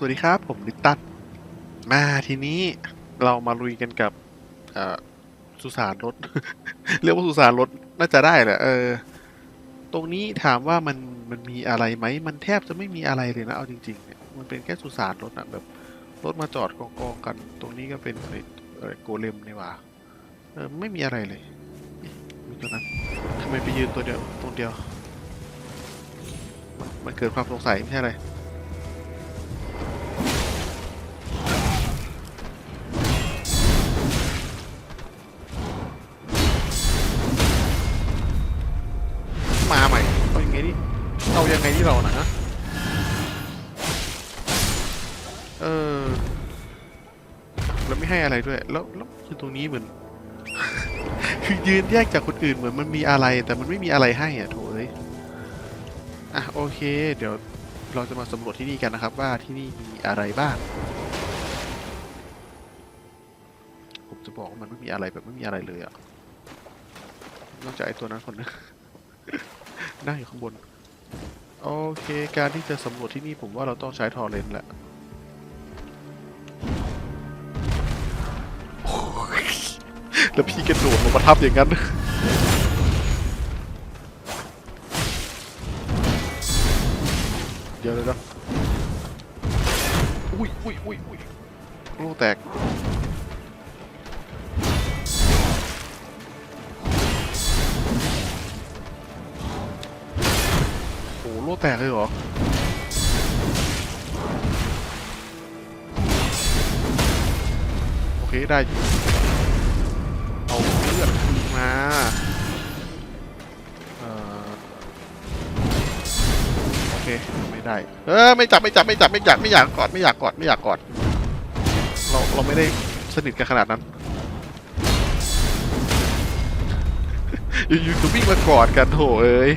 สวัสดีครับ ผมลิตตันมาทีนี้เรามาลุยกันกับสุสานรถ เรียกว่าสุสานรถน่าจะได้แหละเออ ตรงนี้ถามว่ามันมันมีอะไรไหม มันแทบจะไม่มีอะไรเลยนะ เอาจริงๆเนี่ยมันเป็นแค่สุสานรถอะแบบรถมาจอดกองๆกัน ตรงนี้ก็เป็นไอ้อะไรโกเลมนี่ว่าเออไม่มีอะไรเลยมีตัวนั้นทำไมไปยืนตัวเดียวตรงเดียว มันเกิดความสงสัยไม่ใช่อะไยังไงที่เรานะเออแล้วไม่ให้อะไรด้วย แล้วแล้วคือตรงนี้เหมือน คือยืนแยกจากคนอื่นเหมือนมันมีอะไร แต่มันไม่มีอะไรให้อะโถเอ้ยอะโอเค เดี๋ยวเราจะมาสำรวจที่นี่กันนะครับ ว่าที่นี่มีอะไรบ้าง ผมจะบอกว่ามันไม่มีอะไรแบบไม่มีอะไรเลยอะนอกจากไอ้ตัวนั้นคนนึงนั่งอยู่ข้างบน โอเค การที่จะสำรวจที่นี่ผมว่าเราต้องใช้ทอร์เรนต์แหละแล้วพี่กระโดดลงมาทับอย่างนั้นเดี๋ยวเดี๋ยวเดี๋ยวอุ้ยอุ้ยอุ้ยอุ้ยโลแตก โอ้โหโล่แตกเลยเหรอโอเคได้เอาเลือดคืนมาเออโอเคไม่ได้เออไม่จับไม่จับไม่จับไม่อยากไม่อยากกอดไม่อยากกอดไม่อยากกอดเราเราไม่ได้สนิทกันขนาดนั้นอยู่ๆจะวิ่งมากอดกันโถเอ้ย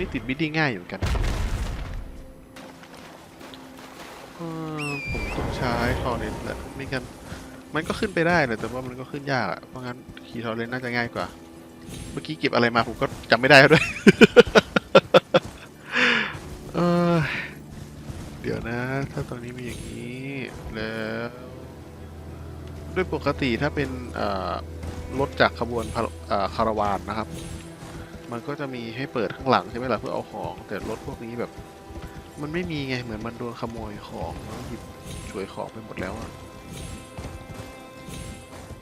นี้ติดบิดดิ้ง่ายอยู่กันผมต้องใช้ทอร์เรนต์แหละไม่งั้นมันก็ขึ้นไปได้แหละแต่ว่ามันก็ขึ้นยากอะเพราะงั้นขี่ทอร์เรนต์น่าจะง่ายกว่า เมื่อกี้เก็บอะไรมาผมก็จำไม่ได้แล้วด้วยเเดี๋ยวนะ ถ้าตอนนี้มีอย่างนี้แล้วด้วยปกติถ้าเป็นรถจากขบวนคาราวานนะครับ มันก็จะมีให้เปิดข้างหลังใช่ไหมล่ะเพื่อเอาของ แต่รถพวกนี้แบบ มันไม่มีไงเหมือนมันโดนขโมยของแล้วหยิบฉวยของไปหมดแล้วอะ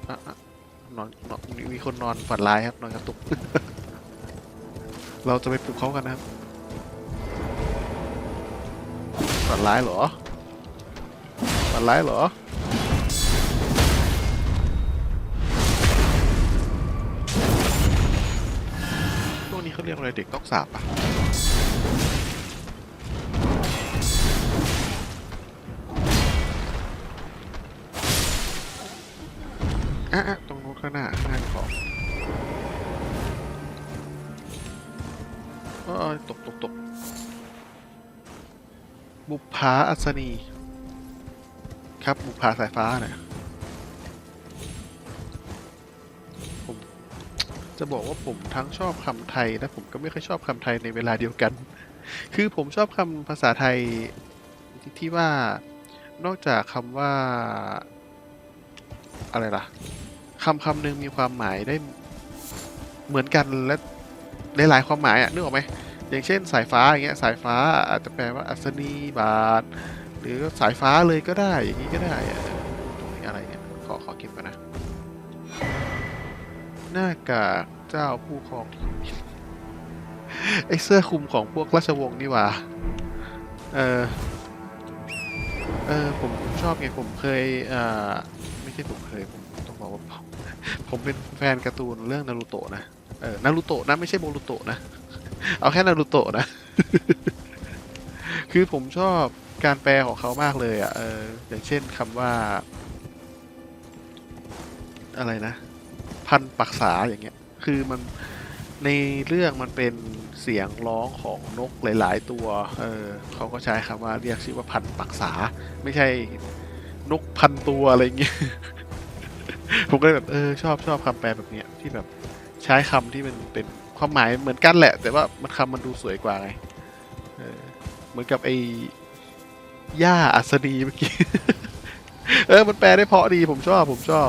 อะอะนอนนอนมีคนนอนฝันร้ายครับนอนกระตุก เราจะไปปลุกเขากันนะครับฝันร้ายเหรอฝันร้ายเหรอ เขาเรียกอะไรเด็กต้องสาบอะอะตรงนู้นข้างหน้าข้างหน้าของเออตกตกตกบุปผาอัศนี ครับบุปผาสายฟ้าเนี่ย จะบอกว่าผมทั้งชอบคำไทยและผมก็ไม่ค่อยชอบคำไทยในเวลาเดียวกัน คือผมชอบคำภาษาไทยที่ว่านอกจากคำว่าอะไรล่ะคำคำหนึ่งมีความหมายได้เหมือนกันและหลายๆความหมายอะนึกออกไหมอย่างเช่นสายฟ้าอย่างเงี้ยสายฟ้าอาจจะแปลว่าอัศนีบาท หรือสายฟ้าเลยก็ได้อย่างนี้ก็ได้ หน้ากากเจ้าผู้ครองที่ดินไอเสื้อคลุมของพวกราชวงศ์นี่หว่า เออ เออผมชอบไงผมเคยเอ่อไม่ใช่ผมเคยผมต้องบอกว่าผมผมเป็นแฟนการ์ตูนเรื่องนารูโตะนะ เออ นารูโตะนะไม่ใช่โบรูโตะนะ เอาแค่นารูโตะนะ คือผมชอบการแปลของเขามากเลยอะ เออ อย่างเช่นคำว่า อะไรนะ พันปักษาอย่างเงี้ย คือมันในเรื่องมันเป็นเสียงร้องของนกหลาย ๆ ตัว เออเขาก็ใช้คำว่าเรียกชื่อว่าพันปักษา ไม่ใช่นกพันตัวอะไรเงี้ย ผมก็เลยแบบเออชอบชอบคำแปลแบบเนี้ยที่แบบใช้คำที่มันเป็นความหมายเหมือนกันแหละ แต่ว่ามันคำมันดูสวยกว่าไงเออเหมือนกับไอ้ย่าอัศนีเมื่อกี้ เออ มันแปลได้เพราะดีผมชอบผมชอบ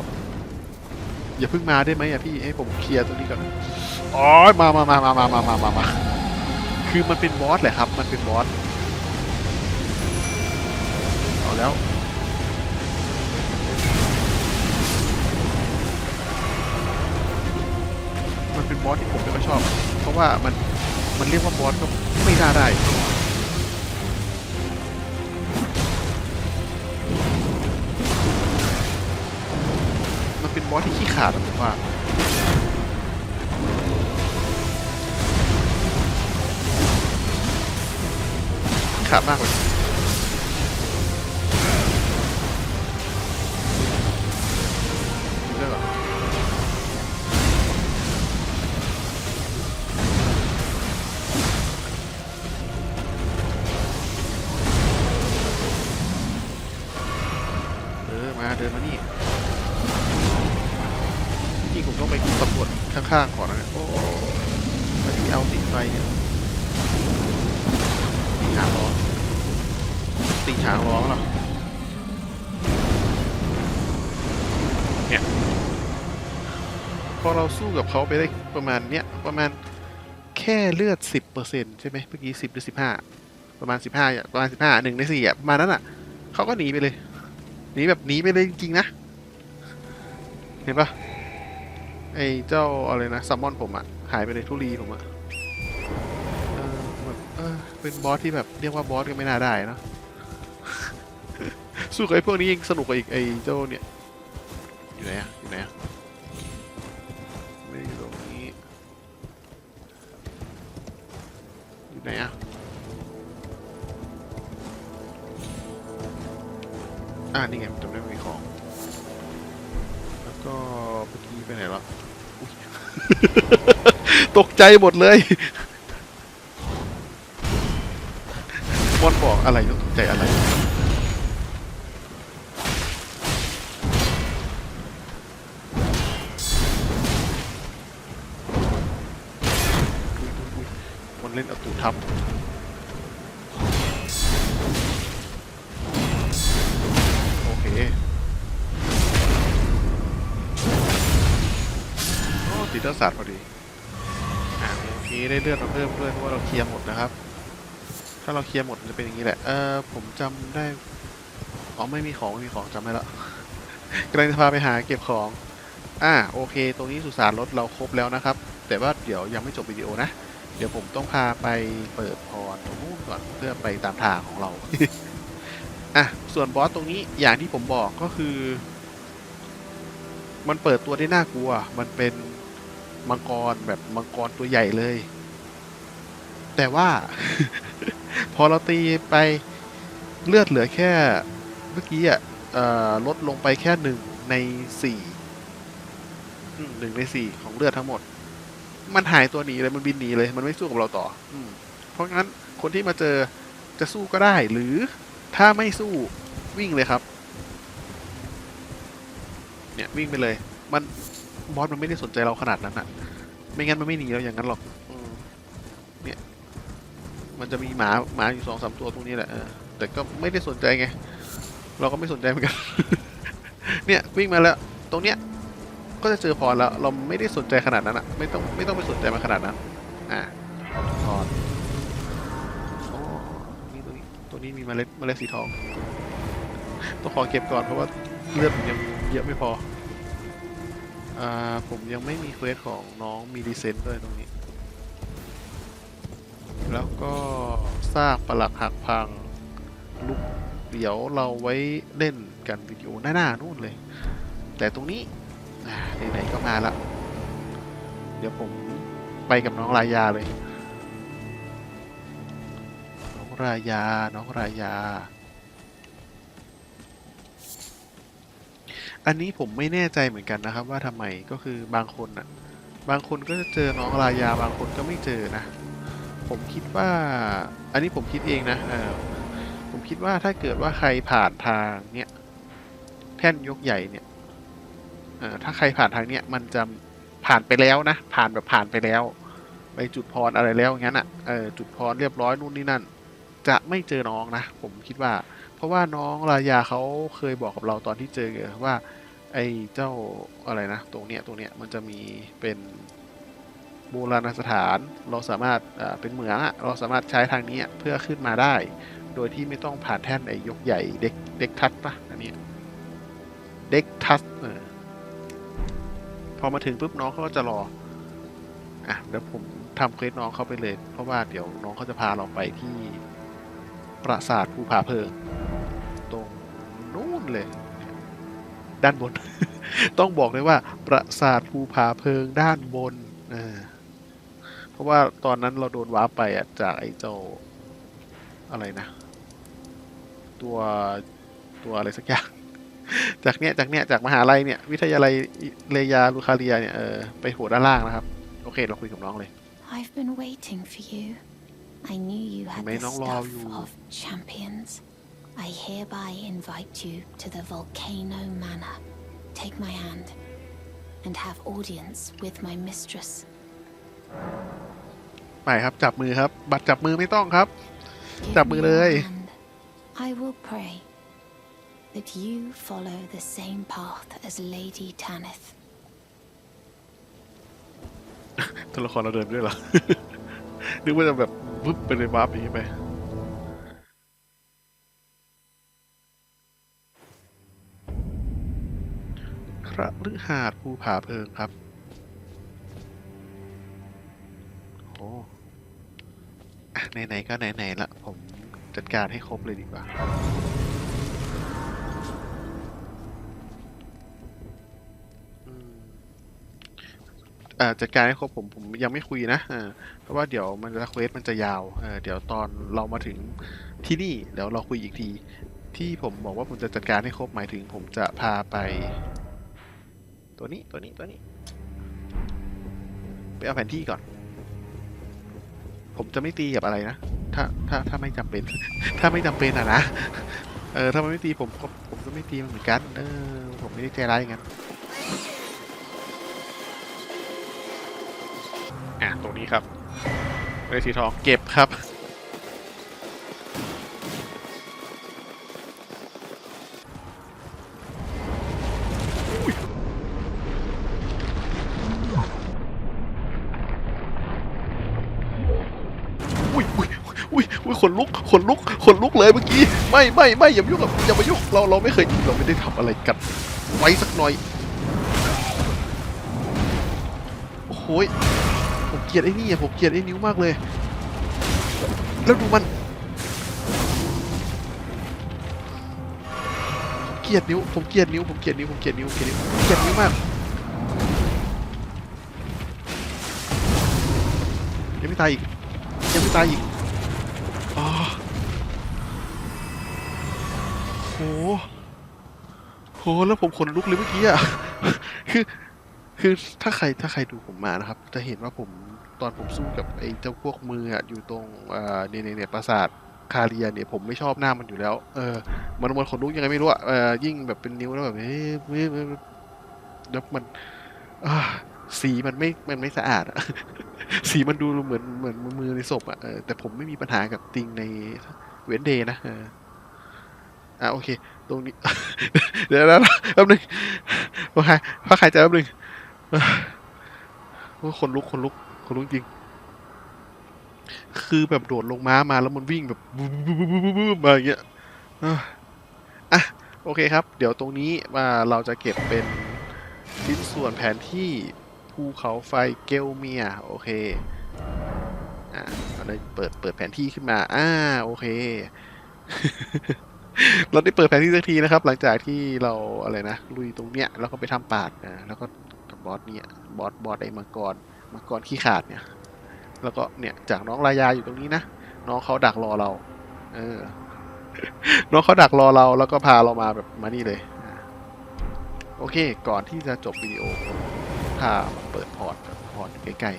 อย่าเพิ่งมาได้ไหมอะพี่ให้ผมเคลียร์ตรงนี้ก่อนอ๋อมามามามามามามามามาคือมันเป็นบอสแหละครับ มันเป็นบอสเอาแล้วมันเป็นบอสที่ผมไม่ค่อยชอบ เพราะว่ามันมันเรียกว่าบอสก็ไม่น่าได้ อสที่ขี้ขาดอะผมว่าขาดมากเลย ไฟเนี่ยตีหางล้อตีหางล้อเหรอเนี่ยพอเราสู้กับเขาไปได้ประมาณเนี้ยประมาณแค่เลือดสิบเปอร์เซ็นใช่ไหมเมื่อกี้สิบหรือสิบห้าประมาณสิบห้าประมาณสิบห้าหนึ่งในสี่อะประมาณนั้นอะเขาก็หนีไปเลยหนีแบบหนีไปเลยจริงๆนะ เห็นปะไอ้เจ้าอะไรนะซัมมอนผมอะหายไปในทุลีผมอะ เออเป็นบอสที่แบบเรียกว่าบอสก็ไม่น่าได้เนอะ สู้กับไอ้พวกนี้ยังสนุกกว่าอีกไอ้เจ้าเนี่ย อยู่ไหนอะอยู่ไหนอะไม่ได้อยู่ตรงนี้ อยู่ไหนอะอ่านี่ไงมันจำได้ว่ามีของ แล้วก็เมื่อกี้ไปไหนแล้วอุ๊ย ตกใจหมดเลยม อะไรตกใจอะไร มันเล่นเอาตูทับโอเคโอ้ติดเลือดสัตว์พอดี อ่าโอเคได้เลือดมาเพิ่มด้วยเพราะว่าเราเคลียร์หมดนะครับ ถ้าเราเคลียร์หมดมันจะเป็นอย่างนี้แหละเออผมจำได้ อ๋อไม่มีของไม่มีของจำไม่ละกำลังจะพาไปหาเก็บของ อ่าโอเค ตรงนี้สุสานรถเราครบแล้วนะครับ แต่ว่าเดี๋ยวยังไม่จบวิดีโอนะ เดี๋ยวผมต้องพาไปเปิดพรตรงนู้นก่อนเพื่อไปตามทางของเรา อะส่วนบอสตรงนี้อย่างที่ผมบอกก็คือ มันเปิดตัวได้น่ากลัว มันเป็นมังกรแบบมังกรตัวใหญ่เลย แต่ว่า พอเราตีไปเลือดเหลือแค่เมื่อกี้อะลดลงไปแค่หนึ่งในสี่หนึ่งในสี่ของเลือดทั้งหมด มันหายตัวหนีเลยมันบินหนีเลยมันไม่สู้กับเราต่อ อืเพราะงั้นคนที่มาเจอจะสู้ก็ได้ หรือถ้าไม่สู้วิ่งเลยครับ เนี่ยวิ่งไปเลย มันบอสมันไม่ได้สนใจเราขนาดนั้นอะไม่งั้นมันไม่หนีเราอย่างนั้นหรอกอเนี่ย มันจะมีหมาหมาอยู่สองสามตัวตรงนี้แหละแต่ก็ไม่ได้สนใจไง เราก็ไม่สนใจเหมือนกัน เนี่ยวิ่งมาแล้วตรงเนี้ยก็จะเจอพรแล้ว เราไม่ได้สนใจขนาดนั้นอะไม่ต้องไม่ต้องไปสนใจมันขนาดนั้น อ่าพรโอ้นี่ตัวนี้ตัวนี้มีเมล็ดเมล็ดสีทองต้องขอเก็บก่อนเพราะว่าเลือดผมยังเยอะไม่พอ อ่าผมยังไม่มีเควสของน้องมีดีเซนด้วยตรงนี้ แล้วก็ซากปลักหักพังลุกเดี๋ยวเราไว้เล่นกันวิดีโอหน้าๆนู่นเลย แต่ตรงนี้ไหนๆก็มาละ เดี๋ยวผมไปกับน้องรายาเลย น้องรายา น้องรายา อันนี้ผมไม่แน่ใจเหมือนกันนะครับว่าทำไมก็คือบางคนอะบางคนก็จะเจอน้องรายา บางคนก็ไม่เจอนะ ผมคิดว่า อันนี้ผมคิดเองนะเออผมคิดว่าถ้าเกิดว่าใครผ่านทางเนี้ยแท่นยกใหญ่เนี่ยเออถ้าใครผ่านทางเนี้ยมันจะผ่านไปแล้วนะ ผ่านแบบผ่านไปแล้ว ไปจุดพรอะไรแล้วงั้นอะเออจุดพรเรียบร้อยนู่นนี่นั่น จะไม่เจอน้องนะ ผมคิดว่า เพราะว่าน้องรายาเขาเคยบอกกับเราตอนที่เจอว่า ไอ้เจ้าอะไรนะ ตรงเนี้ยตรงเนี้ยมันจะมีเป็น โบราณสถาน เราสามารถเป็นเหมืองเราสามารถใช้ทางนี้เพื่อขึ้นมาได้ โดยที่ไม่ต้องผ่านแท่นไอ้ยกใหญ่เด็กเด็กทัสปะอันนี้เด็กทัสเออพอมาถึงปุ๊บน้องเขาก็จะรออะเดี๋ยวผมทำเควสน้องเขาไปเลย เพราะว่าเดี๋ยวน้องเขาจะพาเราไปที่ปราสาทภูผาเพลิงตรงนู้นเลย ด้านบน ต้องบอกเลยว่าปราสาทภูผาเพลิงด้านบนเออ เพราะว่าตอนนั้นเราโดนว้าร์ปไปอะจากไอ้เจ้าอะไรนะ ตัวตัวอะไรสักอย่าง จากเนี้ยจากเนี้ยจากมหาลัยเนี่ย วิทยาลัยเลยาลูคาเรียเนี่ยเออไปโหด้านล่างนะครับ โอเค เราคุยกับน้องเลย I've been waiting for you. I knew you had May the nong lo stuff you. of champions. I hereby invite you to the Volcano Manor. Take my hand and have audience with my mistress. ไปครับจับมือครับ บัตรจับมือไม่ต้องครับ Give Chào me mừng your đây. hand. I will pray that you follow the same path as Lady Tanith. ตัวละครเราเดินด้วยเหรอ นึกว่าจะแบบปึ๊บไปเลยวับอย่างนี้ไปคระฤหาสน์ภูผาเพลิงครับ อ้อะไหนๆก็ไหนๆละผมจัดการให้ครบเลยดีกว่า อ่าจัดการให้ครบผมผมยังไม่คุยนะอ่าเพราะว่าเดี๋ยวมันจะเควสมันจะยาวเออเดี๋ยวตอนเรามาถึงที่นี่เดี๋ยวเราคุยอีกที ที่ผมบอกว่าผมจะจัดการให้ครบหมายถึง ผมจะพาไป ตัวนี้ตัวนี้ตัวนี้ ไปเอาแผนที่ก่อน ผมจะไม่ตีกับอะไรนะ ถ้าถ้าถ้าไม่จำเป็น ถ้าไม่จำเป็นอะนะ เออถ้ามันไม่ตีผมก็ผมก็ไม่ตีมันเหมือนกัน เออผมไม่ได้ใจร้ายอย่างนั้นอะตรงนี้ครับเวทีทองเก็บครับ นลุกขนลุกขนลุกเลยเมื่อกี้ ไม่ไม่ไม่อย่ามายุ่งกับอย่ามายุ่งเราเราไม่เคยเราไม่ได้ทำอะไรกันไว้สักหน่อยโอ้โหยผมเกลียดไอ้นี่ผมเกลียดไอ้นิ้วมากเลย แล้วดูมันเกลียดนิ้วผมเกลียดนิ้วผมเกลียดนิ้วผมเกลียดนิ้วเกลียดนิ้วเกลียดนิ้วมากยังไม่ตายอีกยังไม่ตายอีกอ๋อ โหโห แล้วผมขนลุกเลยเมื่อกี้อะ คือ คือถ้าใครถ้าใครดูผมมานะครับ จะเห็นว่าผมตอนผมสู้กับไอ้เจ้าพวกมืออะอยู่ตรงเอ่อในในเนี่ยปราสาทคาเรียเนี่ยผมไม่ชอบหน้ามันอยู่แล้ว เออ มันมันขนลุกยังไงไม่รู้อะเออยิ่งแบบเป็นนิ้วแล้วแบบเฮ้ยเฮ้ยเฮ้ยแล้วมันสีมันไม่ มันไม่สะอาดอะสีมันดูเหมือนเหมือนมือในศพอะเออแต่ผมไม่มีปัญหากับติงในเวนเดย์นะ อะโอเค ตรงนี้ เดี๋ยวนะแป๊บนึงโอเคพักหายใจแป๊บนึงโอ้คนลุกคนลุกคนลุกจริง คือแบบโดดลงม้ามาแล้วมันวิ่งแบบบูบูบูบูบูมาอย่างเงี้ยอะอะโอเคครับ เดี๋ยวตรงนี้มาเราจะเก็บเป็นชิ้นส่วนแผนที่ภูเขาไฟเกลเมีย โอเคอ่าเราได้เปิดเปิดแผนที่ขึ้นมา อ่า โอเค เราได้เปิดแผนที่สักทีนะครับ หลังจากที่เราอะไรนะลุยตรงเนี้ยแล้วก็ไปทำปาดนะแล้วก็กับบอสเนี่ยบอสบอสไอ้มังกรมังกรขี้ขาดเนี่ย แล้วก็เนี่ยจากน้องรายาอยู่ตรงนี้นะน้องเขาดักรอเรา เออ น้องเขาดักรอเราแล้วก็พาเรามาแบบมานี่เลยโอเค ก่อนที่จะจบวิดีโอพามาเปิดพอร์ตพอร์ตใกล้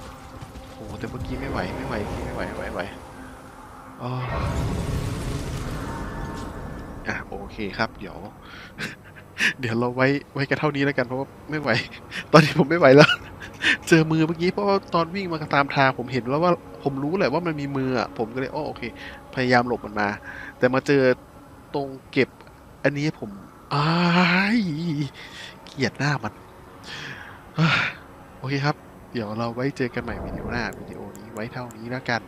ๆโอ้โหแต่เมื่อกี้ไม่ไหวไม่ไหวไม่ไหวไม่ไหวไม่ไหวอ๋อ อะโอเคครับ เดี๋ยว เดี๋ยวเราไว้ไว้กันเท่านี้แล้วกันเพราะว่าไม่ไหว ตอนนี้ผมไม่ไหวแล้ว เจอมือเมื่อกี้เพราะว่าตอนวิ่งมาตามทางผมเห็นแล้วว่าผมรู้แหละว่ามันมีมืออะผมก็เลยอ้อโอเค พยายามหลบมันมา แต่มาเจอตรงเก็บ อันนี้ผมอ้ายเกลียดหน้ามันเฮ้ยโอเคครับ เดี๋ยวเราไว้เจอกันใหม่วิดีโอหน้าวิดีโอนี้ไว้เท่านี้แล้วกัน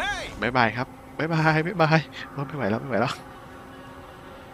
Hey! บ๊ายบายครับ บ๊ายบายบ๊ายบา